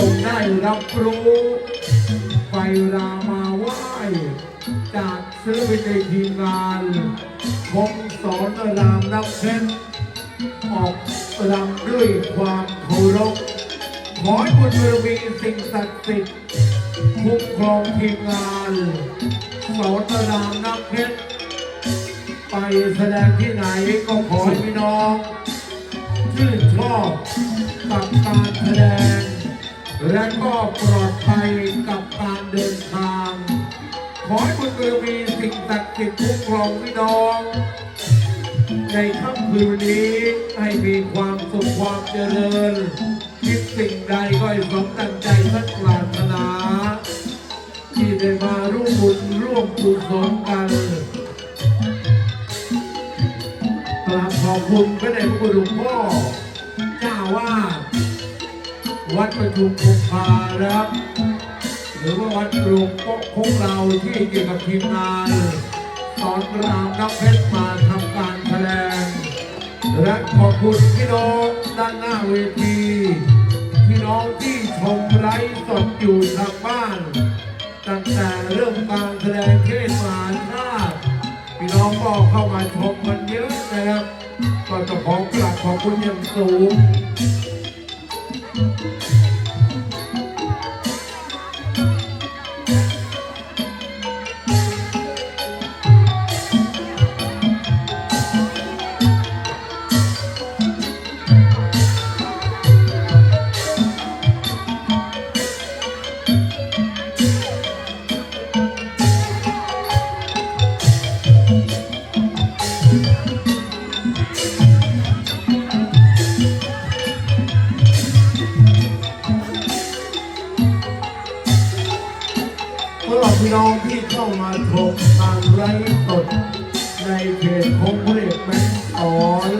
จงได้รับรู้ไปรามาไหว้จากซื้อไปในทีมงานคงสอนรามน้ำเพชรออกรำด้วยความเคารพขอให้บุญบารมีสิ่งศักดิ์สิทธิ์คุ้มครองทีมงานสอนรามน้ำเพชรไปแสดงที่ไหนก็ขอให้พี่น้องชื่นชอบกับการแสดง และก็ปลอดภัยกับการเดินทาง ขอให้คุณเมืองมีสิ่งศักดิ์สิทธิ์คุ้มครองพี่น้อง ในค่ำคืนนี้ให้มีความสุขความเจริญคิดสิ่งใดก็ให้สมตั้งใจทัดปรารถนา ที่ได้มาร่วมบุญร่วมกุศลกันกราบขอบคุณพระเดชพระคุณหลวงพ่อเจ้าวาด วัดประชุมคงคานะครับ หรือว่าวัดหลวงพ่อของเราที่เกี่ยวกับทีมงานสอนรามนักเพชรมาทำการแสดงและขอบคุณพี่น้องด้านหน้าเวทีพี่น้องที่ชมไลฟ์สดอยู่ทางบ้านตั้งแต่เริ่มการแสดงเทศมหาชาติพี่น้องก็เข้ามาชมกันเยอะนะครับ ก็จะขอกราบขอบคุณอย่างสูง Música น้องที่เข้ามาชมทางไลฟ์สดในเพจของพระเอกแมนสอน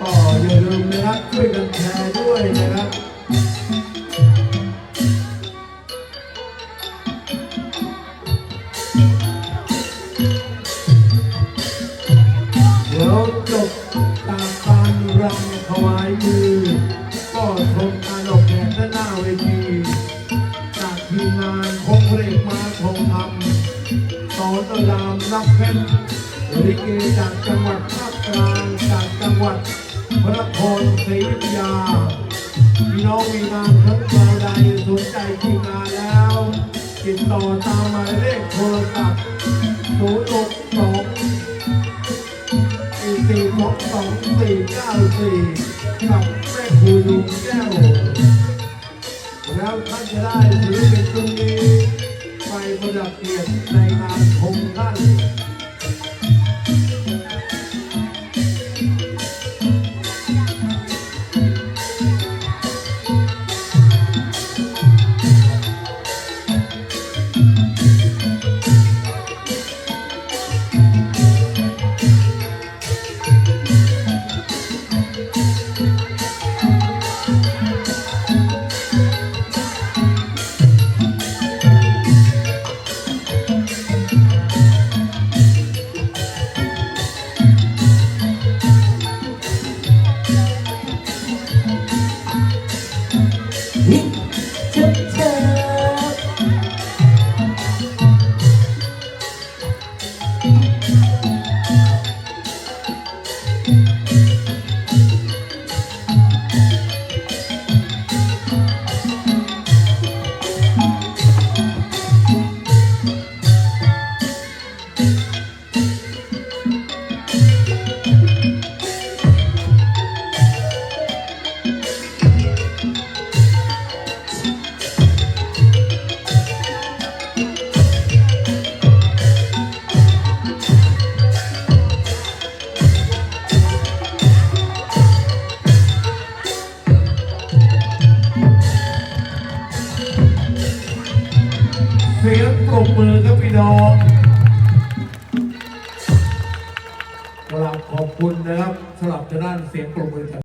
ก็อย่าลืมนะครับช่วยกันแชร์ด้วยนะครับเดี๋ยวจบตามการรำถวายมือก็ชมการออกแบบด้านหน้าเวที รักเพชรลิเกจากจังหวัดภาคกลางจากจังหวัดพระนครศรีอยุธยาพี่น้องมีงานทั้งคราวใดสนใจทีมงานแล้ว ติดต่อตามหมายเลขโทรศัพท์062สี่สี่สองสองสี่เก้าสี่กับแม่ครูลุงแก้วแล้วท่านจะได้ถือเป็นตรงนี้ ไปประดับเกียรติในงานคงท่าน เสียงปรบมือครับพี่น้องกราบขอบคุณนะครับสำหรับทางด้านเสียงปรบมือ